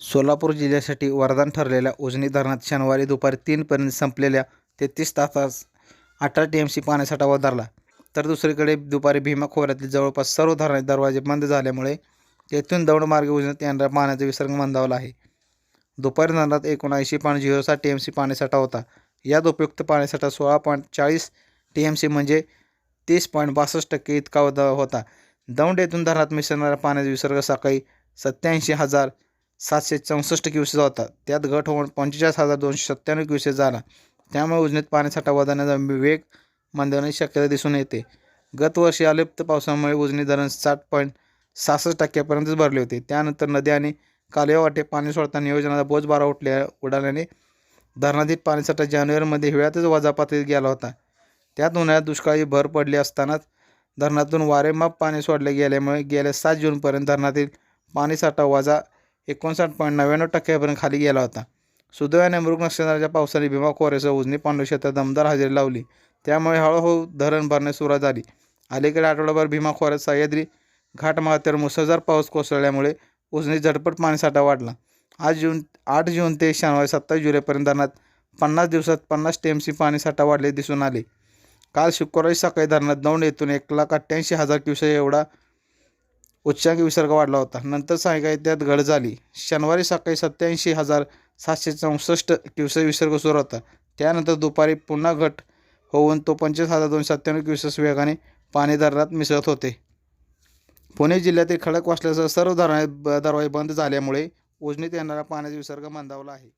सोलापूर जिल्ह्यासाठी वरदान ठरलेल्या उजनी धरणात शनिवारी दुपारी तीनपर्यंत संपलेल्या तेहतीस तासास अठरा टी एम सी पाण्यासाठा वधारला तर दुसरीकडे दुपारी भीमा खोऱ्यातील जवळपास सर्व धरणाचे दरवाजे बंद झाल्यामुळे तेथून दौंडमार्गे उजनीत येणाऱ्या पाण्याचा विसर्ग मंदावला आहे. दुपारी धरणात एकोणऐंशी पॉईंट झिरो सात टी एम सी पाण्यासाठा होता. यात उपयुक्त पाण्यासाठा सोळा पॉईंट चाळीस टी एम सी म्हणजे तीस पॉईंट बासष्ट टक्के इतका होता. होता दौंड येथून धरणात मिसळणाऱ्या पाण्याचा विसर्ग सकाळी सत्याऐंशी हजार सातशे चौसष्ट क्युसेस होता. त्यात घट होऊन पंचेचाळीस हजार दोनशे सत्त्याण्णव क्युसेस झाला. त्यामुळे उजनीत पाण्यासाठा वाढवण्याचा वेग मंदवण्याची शक्यता दिसून येते. गतवर्षी अलिप्त पावसामुळे उजनी धरण साठ पॉईंट सहासष्ट टक्क्यापर्यंतच भरले होते. त्यानंतर नद्या आणि कालव्यावाटे पाणी सोडताना नियोजनाचा बोज बारा उठल्या उडाल्याने धरणातील पाणीसाठा जानेवारीमध्ये हिवाळ्यातच वजापातीत गेला होता. त्यात उन्हाळ्यात दुष्काळी भर पडली असतानाच धरणातून वारेमाप पाणी सोडले गेल्यामुळे गेल्या सात जूनपर्यंत धरणातील पाणीसाठा वजा एकोणसाठ पॉईंट नव्याण्णव टक्क्यापर्यंत खाली गेला होता. सुदैवाने मृग नक्षत्राच्या पावसाने भीमा खोऱ्यासह उजनी पांडू क्षेत्रात दमदार हजेरी लावली. त्यामुळे हळूहळू धरण भरण्यास सुरुवात झाली. अलीकडे आठवडाभर भीमा खोऱ्यात सह्याद्री घाटमाथ्यावर मुसळधार पाऊस कोसळल्यामुळे उजनी झटपट पाणीसाठा वाढला. आज जून आठ जून ते शनिवारी सत्तावीस जुलैपर्यंत धरणात पन्नास दिवसात पन्नास टी एम सी पाणीसाठा वाढले दिसून आले. काल शुक्रवारी सकाळी धरणात दौंड येथून एक लाख अठ्ठ्याऐंशी हजार क्युसेक एवढा उच्चांकी विसर्ग वाढला होता. नंतर सायंकाळी त्यात घट झाली. शनिवारी सकाळी सत्याऐंशी हजार सातशे चौसष्ट क्युसेस विसर्ग सुरू होता. त्यानंतर दुपारी पुन्हा घट होऊन तो पंचवीस हजार दोनशे सत्त्याण्णव क्युसेस वेगाने पाणी धरणात मिसळत होते. पुणे जिल्ह्यातील खडक वाचल्याचं सर्व धरणे दरवाजे बंद झाल्यामुळे उजनीत येणारा पाण्याचा विसर्ग मंदावला आहे.